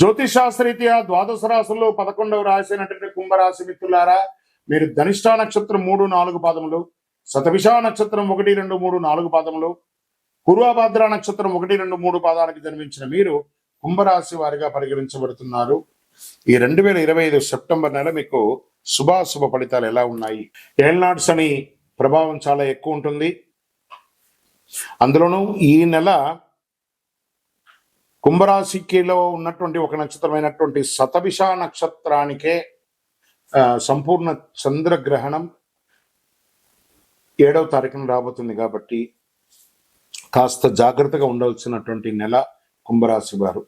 జ్యోతిషాస్త్రీత్యా ద్వాదశ రాశుల్లో పదకొండవ రాశి అయినటువంటి కుంభరాశి మిత్రులారా మీరు ధనిష్టా నక్షత్రం మూడు నాలుగు పాదములు శతభిషా నక్షత్రం ఒకటి రెండు మూడు నాలుగు పాదములు పూర్వభద్ర నక్షత్రం ఒకటి రెండు మూడు పాదాలకు జన్మించిన మీరు కుంభరాశి వారిగా పరిగణించబడుతున్నారు. ఈ రెండు వేల ఇరవై ఐదు సెప్టెంబర్ నెల మీకు శుభాశుభ ఫలితాలు ఎలా ఉన్నాయి? ఏళ్నాడు శని ప్రభావం చాలా ఎక్కువ ఉంటుంది. అందులోనూ ఈ నెల కుంభరాశికిలో ఉన్నటువంటి ఒక నక్షత్రమైనటువంటి శతభిష నక్షత్రానికే సంపూర్ణ చంద్రగ్రహణం ఏడవ తారీఖున రాబోతుంది కాబట్టి కాస్త జాగ్రత్తగా ఉండవలసినటువంటి నెల కుంభరాశి వారు.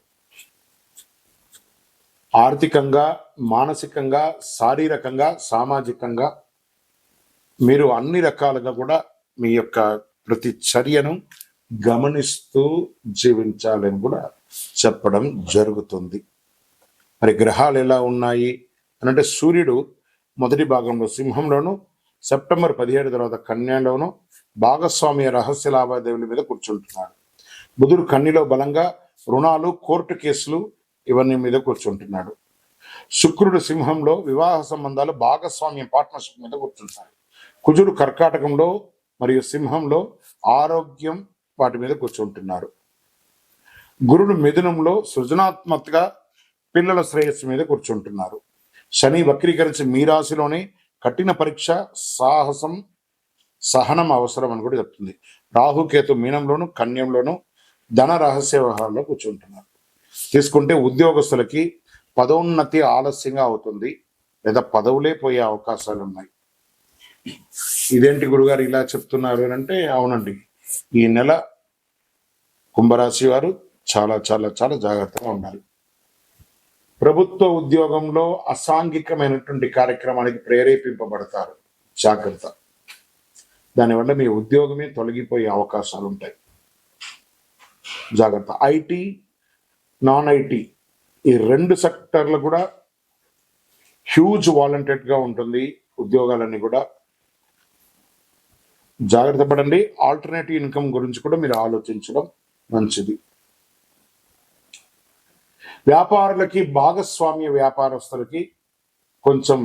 ఆర్థికంగా మానసికంగా శారీరకంగా సామాజికంగా మీరు అన్ని రకాలుగా కూడా మీ యొక్క ప్రతి చర్యను గమనిస్తూ జీవించాలని కూడా చెప్పడం జరుగుతుంది. మరి గ్రహాలు ఎలా ఉన్నాయి? అని అంటే సూర్యుడు మొదటి భాగంలో సింహంలోను సెప్టెంబర్ పదిహేడు తర్వాత కన్యాలోను భాగస్వామ్య రహస్య లావాదేవీల మీద కూర్చుంటున్నాడు. బుధుడు కన్నిలో బలంగా రుణాలు కోర్టు కేసులు ఇవన్నీ మీద కూర్చుంటున్నాడు. శుక్రుడు సింహంలో వివాహ సంబంధాలు భాగస్వామ్య పార్ట్నర్షిప్ మీద కూర్చుంటాడు కుజుడు కర్కాటకంలో మరియు సింహంలో ఆరోగ్యం వాటి మీద కూర్చుంటున్నారు గురుడు మిథునంలో సృజనాత్మకగా పిల్లల శ్రేయస్సు మీద కూర్చుంటున్నారు. శని వక్రీకరించి మీ రాశిలోనే కఠిన పరీక్ష సాహసం సహనం అవసరం అని కూడా చెప్తుంది. రాహుకేతు మీనంలోను కన్యంలోను ధన రహస్య వ్యవహారంలో కూర్చుంటున్నారు. తీసుకుంటే ఉద్యోగస్తులకి పదోన్నతి ఆలస్యంగా అవుతుంది లేదా పదవులే పోయే అవకాశాలు ఉన్నాయి. ఇదేంటి గురుగారు ఇలా చెప్తున్నారు అని అంటే అవునండి. ఈ నెల కుంభరాశి వారు చాలా చాలా చాలా జాగ్రత్తగా ఉండాలి. ప్రభుత్వ ఉద్యోగంలో అసాంఘికమైనటువంటి కార్యక్రమానికి ప్రేరేపింపబడతారు. జాగ్రత్త. దానివల్ల మీ ఉద్యోగమే తొలగిపోయే అవకాశాలు ఉంటాయి జాగ్రత్త. ఐటీ నాన్ ఐటీ ఈ రెండు సెక్టర్లు కూడా హ్యూజ్ వాలంటెడ్గా ఉంటుంది ఉద్యోగాలన్నీ కూడా. జాగ్రత్త పడండి. ఆల్టర్నేటివ్ ఇన్కమ్ గురించి కూడా మీరు ఆలోచించడం మంచిది. వ్యాపారులకి భాగస్వామ్య వ్యాపారస్తులకి కొంచెం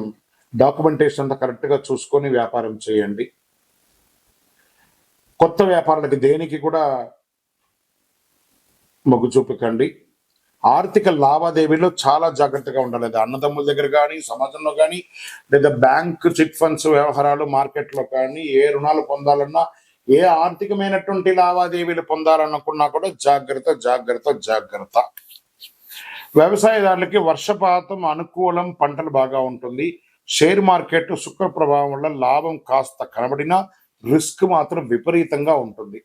డాక్యుమెంటేషన్ అంతా కరెక్ట్గా చూసుకొని వ్యాపారం చేయండి. కొత్త వ్యాపారులకి దేనికి కూడా మొగ్గు చూపకండి. ఆర్థిక లావాదేవీలో చాలా జాగ్రత్తగా ఉండాలి. అన్నదమ్ముల దగ్గర కానీ సమాజంలో కానీ లేదా బ్యాంక్ చిట్ ఫండ్స్ వ్యవహారాలు మార్కెట్లో కానీ ఏ రుణాలు పొందాలన్నా ఏ ఆర్థికమైనటువంటి లావాదేవీలు పొందాలనుకున్నా కూడా జాగ్రత్త జాగ్రత్త జాగ్రత్త. వ్యవసాయదారులకి వర్షపాతం అనుకూలం పంటలు బాగా ఉంటుంది. షేర్ మార్కెట్ శుక్ర ప్రభావం వల్ల లాభం కాస్త కనబడినా రిస్క్ మాత్రం విపరీతంగా ఉంటుంది.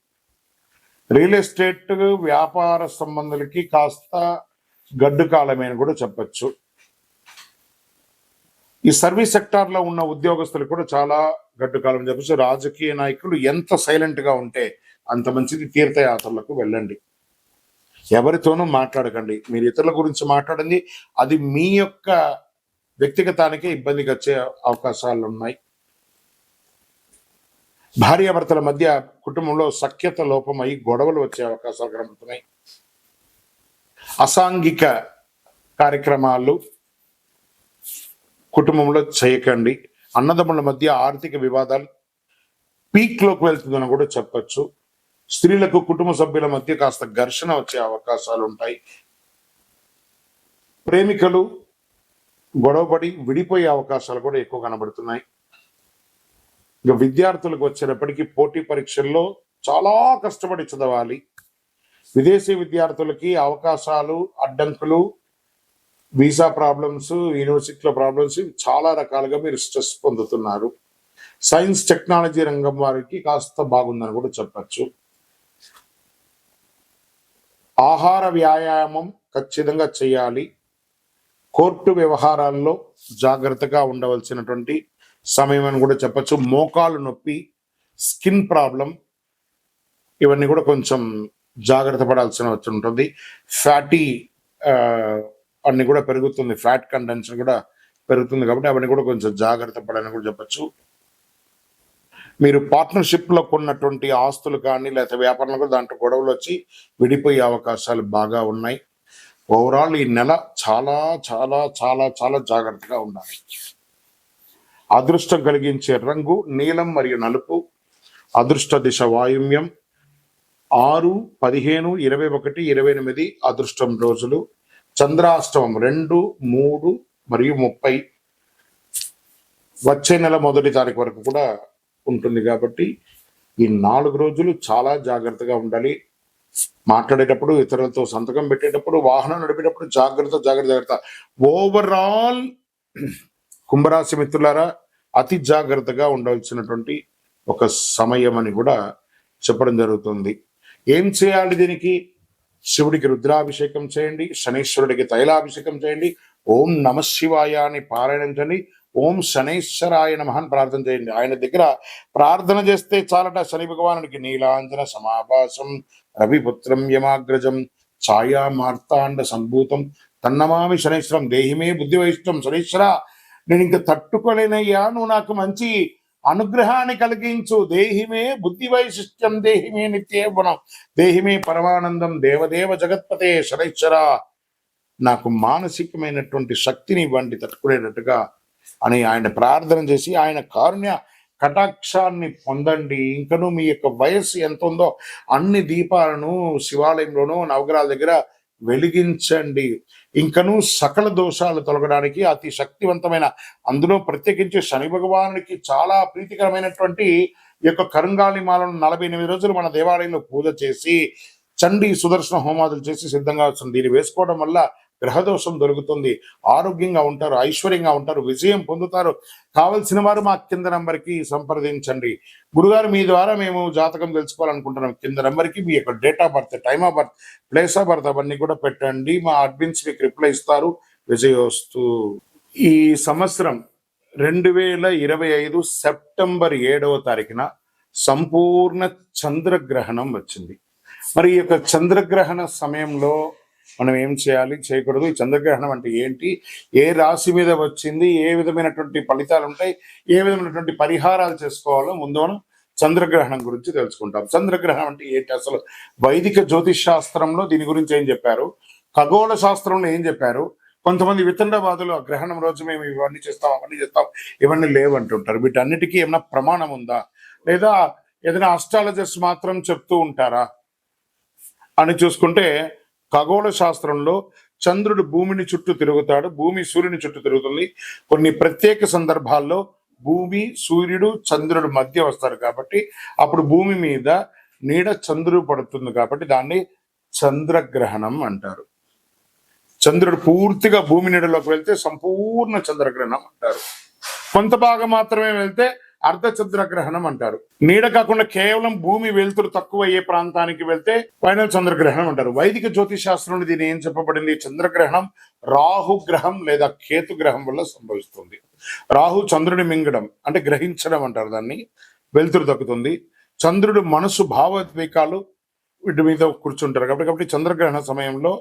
రియల్ ఎస్టేట్ వ్యాపార సంబంధులకి కాస్త గడ్డు కాలమే అని కూడా చెప్పచ్చు. ఈ సర్వీస్ సెక్టార్లో ఉన్న ఉద్యోగస్తులు కూడా చాలా గడ్డు కాలం చెప్పచ్చు. రాజకీయ నాయకులు ఎంత సైలెంట్గా ఉంటే అంత మంచిది తీర్థయాత్రలకు వెళ్ళండి. ఎవరితోనూ మాట్లాడకండి. మీరు ఇతరుల గురించి మాట్లాడండి. అది మీ యొక్క వ్యక్తిగతానికే ఇబ్బందికి వచ్చే అవకాశాలు ఉన్నాయి భార్యాభర్తల మధ్య కుటుంబంలో సఖ్యత లోపమై గొడవలు వచ్చే అవకాశాలు కనబడుతున్నాయి. అసాంఘిక కార్యక్రమాలు కుటుంబంలో చేయకండి. అన్నదమ్ముల మధ్య ఆర్థిక వివాదాలు పీక్లోకి వెళ్తుందని కూడా చెప్పచ్చు. స్త్రీలకు కుటుంబ సభ్యుల మధ్య కాస్త ఘర్షణ వచ్చే అవకాశాలు ఉంటాయి. ప్రేమికలు గొడవపడి విడిపోయే అవకాశాలు కూడా ఎక్కువ కనబడుతున్నాయి. ఇక విద్యార్థులకు వచ్చినప్పటికీ పోటీ పరీక్షల్లో చాలా కష్టపడి చదవాలి. విదేశీ విద్యార్థులకి అవకాశాలు అడ్డంకులు వీసా ప్రాబ్లమ్స్ యూనివర్సిటీలో ప్రాబ్లమ్స్ చాలా రకాలుగా మీరు స్ట్రెస్ పొందుతున్నారు. సైన్స్ టెక్నాలజీ రంగం వారికి కాస్త బాగుందని కూడా చెప్పచ్చు. ఆహార వ్యాయామం ఖచ్చితంగా చేయాలి. కోర్టు వ్యవహారాల్లో జాగ్రత్తగా ఉండవలసినటువంటి సమయం అని కూడా చెప్పచ్చు. మోకాలు నొప్పి స్కిన్ ప్రాబ్లం ఇవన్నీ కూడా కొంచెం జాగ్రత్త పడాల్సిన వచ్చి ఉంటుంది. ఫ్యాటీ అన్ని కూడా పెరుగుతుంది. ఫ్యాట్ కంటెన్షన్ కూడా పెరుగుతుంది కాబట్టి అవన్నీ కూడా కొంచెం జాగ్రత్త పడాలని కూడా చెప్పచ్చు. మీరు పార్ట్నర్షిప్లోకి ఉన్నటువంటి కొన్నటువంటి ఆస్తులు కానీ లేకపోతే వ్యాపారంలో దాంట్లో గొడవలు వచ్చి విడిపోయే అవకాశాలు బాగా ఉన్నాయి. ఓవరాల్ ఈ నెల చాలా చాలా చాలా చాలా జాగ్రత్తగా ఉండాలి. అదృష్టం కలిగించే రంగు నీలం మరియు నలుపు. అదృష్ట దిశ వాయుమ్యం. ఆరు పదిహేను ఇరవై ఒకటి ఇరవై ఎనిమిది అదృష్టం రోజులు. చంద్రాష్టమం రెండు మూడు మరియు ముప్పై. వచ్చే నెల మొదటి తారీఖు వరకు కూడా ఉంటుంది కాబట్టి ఈ నాలుగు రోజులు చాలా జాగ్రత్తగా ఉండాలి. మాట్లాడేటప్పుడు ఇతరులతో సంతకం పెట్టేటప్పుడు వాహనం నడిపేటప్పుడు జాగ్రత్త జాగ్రత్త జాగ్రత్త. ఓవరాల్ కుంభరాశి మిత్రులారా అతి జాగ్రత్తగా ఉండవలసినటువంటి ఒక సమయం అని కూడా చెప్పడం జరుగుతుంది. ఏం చేయాలి దీనికి? శివుడికి రుద్రాభిషేకం చేయండి శనీశ్వరుడికి తైలాభిషేకం చేయండి. ఓం నమ శివాయ అని పారాయణించండి ఓం శనైశ్వరాయ నమః ప్రార్థన చేయండి. ఆయన దగ్గర ప్రార్థన చేస్తే చాలట శని భగవానుడికి. నీలాంజన సమాభాసం రవిపుత్రం యమాగ్రజం ఛాయా మార్తాండ సంభూతం తన్నమామి శనైశ్వరం దేహిమే బుద్ధి వైష్టం శనైశ్వర నేను ఇంకా తట్టుకోలేనయ్యా నువ్వు నాకు మంచి అనుగ్రహాన్ని కలిగించు. దేహిమే బుద్ధి వైశిష్ట్యం దేహిమే నిత్యేవనం దేహిమే పరమానందం దేవదేవ జగత్పతే. శనైశ్వర నాకు మానసికమైనటువంటి శక్తిని ఇవ్వండి తట్టుకునేటట్టుగా అని ఆయన ప్రార్థన చేసి ఆయన కారుణ్య కటాక్షాన్ని పొందండి. ఇంకను మీ యొక్క వయస్సు ఎంత ఉందో అన్ని దీపాలను శివాలయంలోనూ నవగ్రహాల దగ్గర వెలిగించండి. ఇంకను సకల దోషాలు తొలగడానికి అతి శక్తివంతమైన అందులో ప్రత్యేకించి శని భగవానుడికి చాలా ప్రీతికరమైనటువంటి ఈ యొక్క కరుంగాలి మాలను నలభై ఎనిమిది రోజులు మన దేవాలయంలో పూజ చేసి చండీ సుదర్శన హోమాదులు చేసి సిద్ధంగా వస్తుంది దీన్ని వేసుకోవడం వల్ల గ్రహదోషం దొరుకుతుంది. ఆరోగ్యంగా ఉంటారు ఐశ్వర్యంగా ఉంటారు విజయం పొందుతారు. కావలసిన వారు మా కింద నంబర్కి సంప్రదించండి. గురుగారు మీ ద్వారా మేము జాతకం తెలుసుకోవాలనుకుంటున్నాం. కింద నంబర్కి మీ యొక్క date of birth time of birth place of birth అవన్నీ కూడా పెట్టండి. మా అడ్మిన్స్ మీకు రిప్లై ఇస్తారు. విజయోస్తు. ఈ సంవత్సరం రెండు వేల ఇరవై ఐదు సెప్టెంబర్ ఏడవ తారీఖున సంపూర్ణ చంద్రగ్రహణం వచ్చింది. మరి ఈ యొక్క చంద్రగ్రహణ సమయంలో మనం ఏం చేయాలి? చేయకూడదు. ఈ చంద్రగ్రహణం అంటే ఏంటి? ఏ రాశి మీద వచ్చింది? ఏ విధమైనటువంటి ఫలితాలు ఉంటాయి? ఏ విధమైనటువంటి పరిహారాలు చేసుకోవాలో ముందు మనం చంద్రగ్రహణం గురించి తెలుసుకుంటాం. చంద్రగ్రహణం అంటే ఏంటి? అసలు వైదిక జ్యోతిష్ శాస్త్రంలో దీని గురించి ఏం చెప్పారు? ఖగోళ శాస్త్రంలో ఏం చెప్పారు? కొంతమంది వితండవాదులు ఆ గ్రహణం రోజు మేము ఇవన్నీ చేస్తాం అవన్నీ చేస్తాం ఇవన్నీ లేవంటుంటారు. వీటన్నిటికీ ఏమైనా ప్రమాణం ఉందా? లేదా ఏదైనా అస్ట్రాలజర్స్ మాత్రం చెప్తూ ఉంటారా? అని చూసుకుంటే ఖగోళ శాస్త్రంలో చంద్రుడు భూమిని చుట్టూ తిరుగుతాడు భూమి సూర్యుని చుట్టూ తిరుగుతుంది. కొన్ని ప్రత్యేక సందర్భాల్లో భూమి సూర్యుడు చంద్రుడు మధ్య వస్తారు కాబట్టి అప్పుడు భూమి మీద నీడ చంద్రుడు పడుతుంది కాబట్టి దాన్ని చంద్రగ్రహణం అంటారు. చంద్రుడు పూర్తిగా భూమి నీడలోకి వెళ్తే సంపూర్ణ చంద్రగ్రహణం అంటారు. కొంత భాగం మాత్రమే వెళ్తే అర్ధ చంద్రగ్రహణం అంటారు. నీడ కాకుండా కేవలం భూమి వెలుతురు తక్కువ అయ్యే ప్రాంతానికి వెళ్తే ఫైనల్ చంద్రగ్రహణం అంటారు. వైదిక జ్యోతిష్ శాస్త్రంలో దీని ఏం చెప్పబడింది? చంద్రగ్రహణం రాహు గ్రహం లేదా కేతు గ్రహం వల్ల సంభవిస్తుంది. రాహు చంద్రుని మింగడం అంటే గ్రహించడం అంటారు దాన్ని. వెలుతురు దక్కుతుంది చంద్రుడు మనసు భావోద్వేకాలు వీటి మీద కూర్చుంటారు కాబట్టి కాబట్టి చంద్రగ్రహణ సమయంలో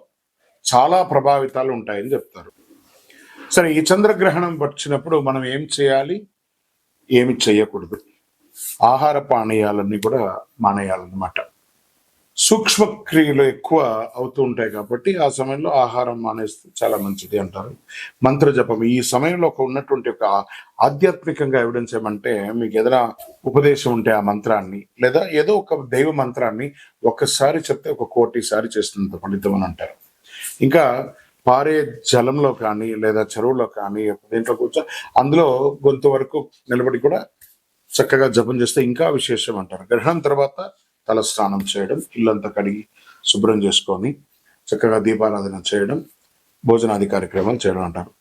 చాలా ప్రభావితాలు ఉంటాయని చెప్తారు. సరే ఈ చంద్రగ్రహణం వచ్చినప్పుడు మనం ఏం చేయాలి? ఏమి చేయకూడదు. ఆహార పానీయాలన్నీ కూడా మానేయాలన్నమాట. సూక్ష్మక్రియలు ఎక్కువ అవుతూ ఉంటాయి కాబట్టి ఆ సమయంలో ఆహారం మానేస్తే చాలా మంచిది అంటారు. మంత్ర జపం ఈ సమయంలో ఒక ఉన్నటువంటి ఒక ఆధ్యాత్మికంగా ఎవిడెన్స్ ఏమంటే మీకు ఏదైనా ఉపదేశం ఉంటే ఆ మంత్రాన్ని లేదా ఏదో ఒక దైవ మంత్రాన్ని ఒక్కసారి చెప్తే ఒక కోటి సారి చేస్తున్నంత ఫలితం అని అంటారు. ఇంకా పారే జలంలో కానీ లేదా చెరువులో కానీ దీంట్లో కూర్చో అందులో గొంతు వరకు నిలబడి కూడా చక్కగా జపం చేస్తే ఇంకా విశేషం అంటారు. గ్రహణం తర్వాత తల స్నానం చేయడం ఇల్లంతా కడిగి శుభ్రం చేసుకొని చక్కగా దీపారాధన చేయడం భోజనాది కార్యక్రమాలు చేయడం అంటారు.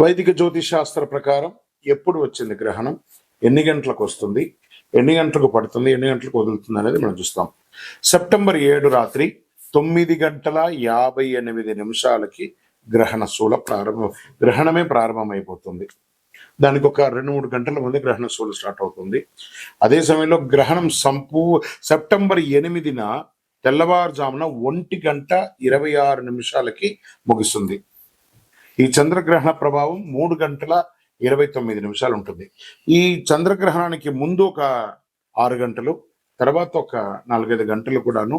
వైదిక జ్యోతిష్ శాస్త్ర ప్రకారం ఎప్పుడు వచ్చింది గ్రహణం? ఎన్ని గంటలకు వస్తుంది? ఎన్ని గంటలకు పడుతుంది? ఎన్ని గంటలకు వదులుతుంది అనేది మనం చూస్తాం. సెప్టెంబర్ ఏడు రాత్రి తొమ్మిది గంటల యాభై ఎనిమిది నిమిషాలకి గ్రహణ శూల ప్రారంభం గ్రహణమే ప్రారంభమైపోతుంది. దానికి ఒక రెండు మూడు గంటల ముందు గ్రహణ శూల స్టార్ట్ అవుతుంది. అదే సమయంలో గ్రహణం సంపూ సెప్టెంబర్ ఎనిమిదిన తెల్లవారుజామున ఒంటి గంట ఇరవై ఆరు నిమిషాలకి ముగుస్తుంది. ఈ చంద్రగ్రహణ ప్రభావం మూడు గంటల ఇరవై తొమ్మిది నిమిషాలు ఉంటుంది. ఈ చంద్రగ్రహణానికి ముందు ఒక ఆరు గంటలు తర్వాత ఒక నాలుగైదు గంటలు కూడాను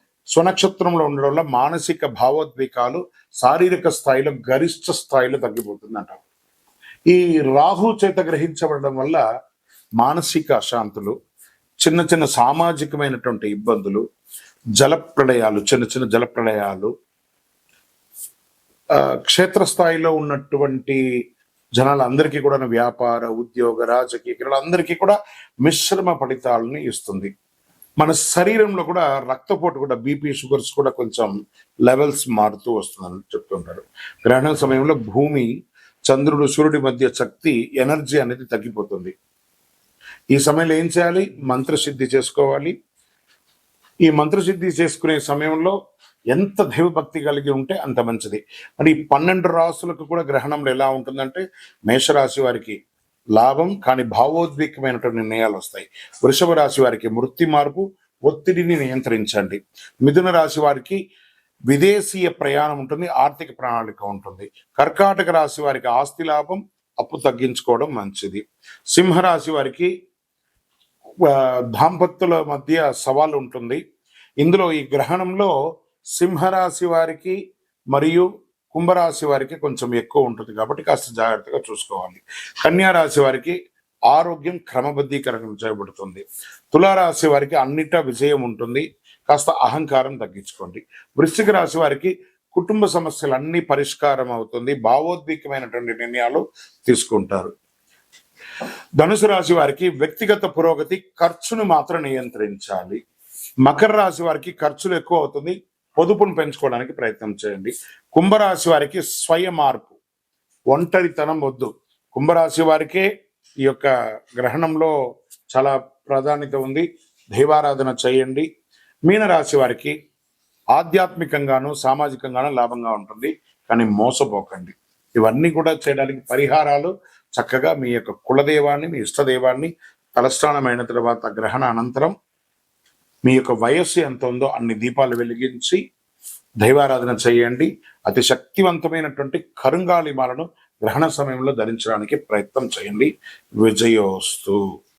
స్వనక్షత్రంలో ఉండడం వల్ల మానసిక భావోద్వేగాలు శారీరక స్థాయిలో గరిష్ట స్థాయిలో తగ్గిపోతుందంట. ఈ రాహు చేత గ్రహించబడడం వల్ల మానసిక అశాంతులు చిన్న చిన్న సామాజికమైనటువంటి ఇబ్బందులు జల ప్రళయాలు చిన్న చిన్న జలప్రళయాలు క్షేత్రస్థాయిలో ఉన్నటువంటి జనాలందరికీ కూడా వ్యాపార ఉద్యోగ రాజకీయ క్రీడలందరికీ కూడా మిశ్రమ ఫలితాలను ఇస్తుంది. మన శరీరంలో కూడా రక్తపోటు కూడా బీపీ షుగర్స్ కూడా కొంచెం లెవెల్స్ మారుతూ వస్తుందని చెప్తుంటారు గ్రహణం సమయంలో భూమి చంద్రుడు సూర్యుడి మధ్య శక్తి ఎనర్జీ అనేది తగ్గిపోతుంది. ఈ సమయంలో ఏం చేయాలి? మంత్రసిద్ధి చేసుకోవాలి. ఈ మంత్రసిద్ధి చేసుకునే సమయంలో ఎంత దైవభక్తి కలిగి ఉంటే అంత మంచిది. మరి ఈ పన్నెండు రాసులకు కూడా గ్రహణంలో ఎలా ఉంటుందంటే మేషరాశి వారికి లాభం కానీ భావోద్వేగమైనటువంటి నిర్ణయాలు వస్తాయి. వృషభ రాశి వారికి వృత్తి మార్పు ఒత్తిడిని నియంత్రించండి. మిథున రాశి వారికి విదేశీయ ప్రయాణం ఉంటుంది ఆర్థిక ప్రణాళిక ఉంటుంది. కర్కాటక రాశి వారికి ఆస్తి లాభం అప్పు తగ్గించుకోవడం మంచిది. సింహరాశి వారికి దాంపత్యుల మధ్య సవాలు ఉంటుంది. ఇందులో ఈ గ్రహణంలో సింహరాశి వారికి మరియు కుంభరాశి వారికి కొంచెం ఎక్కువ ఉంటుంది కాబట్టి కాస్త జాగ్రత్తగా చూసుకోవాలి. కన్యా రాశి వారికి ఆరోగ్యం క్రమబద్ధీకరణ చేయబడుతుంది తులారాశి వారికి అన్నిటా విజయం ఉంటుంది. కాస్త అహంకారం తగ్గించుకోండి. వృశ్చిక రాశి వారికి కుటుంబ సమస్యలు అన్ని పరిష్కారం అవుతుంది. భావోద్వేగమైనటువంటి నిర్ణయాలు తీసుకుంటారు. ధనుసు రాశి వారికి వ్యక్తిగత పురోగతి ఖర్చును మాత్రం నియంత్రించాలి. మకర రాశి వారికి ఖర్చులు ఎక్కువ అవుతుంది. పొదుపును పెంచుకోవడానికి ప్రయత్నం చేయండి. కుంభరాశి వారికి స్వయ మార్పు ఒంటరితనం వద్దు. కుంభరాశి వారికే ఈ యొక్క గ్రహణంలో చాలా ప్రాధాన్యత ఉంది. దైవారాధన చేయండి. మీనరాశి వారికి ఆధ్యాత్మికంగాను సామాజికంగాను లాభంగా ఉంటుంది. కానీ మోసపోకండి. ఇవన్నీ కూడా చేయడానికి పరిహారాలు చక్కగా మీ యొక్క కులదేవాన్ని మీ ఇష్టదేవాన్ని తలస్నానమైన తర్వాత గ్రహణ అనంతరం మీ యొక్క వయస్సు ఎంత ఉందో అన్ని దీపాలు వెలిగించి దైవారాధన చేయండి. అతి శక్తివంతమైనటువంటి కరుంగాలి మాలను గ్రహణ సమయంలో ధరించడానికి ప్రయత్నం చేయండి. విజయోస్తు.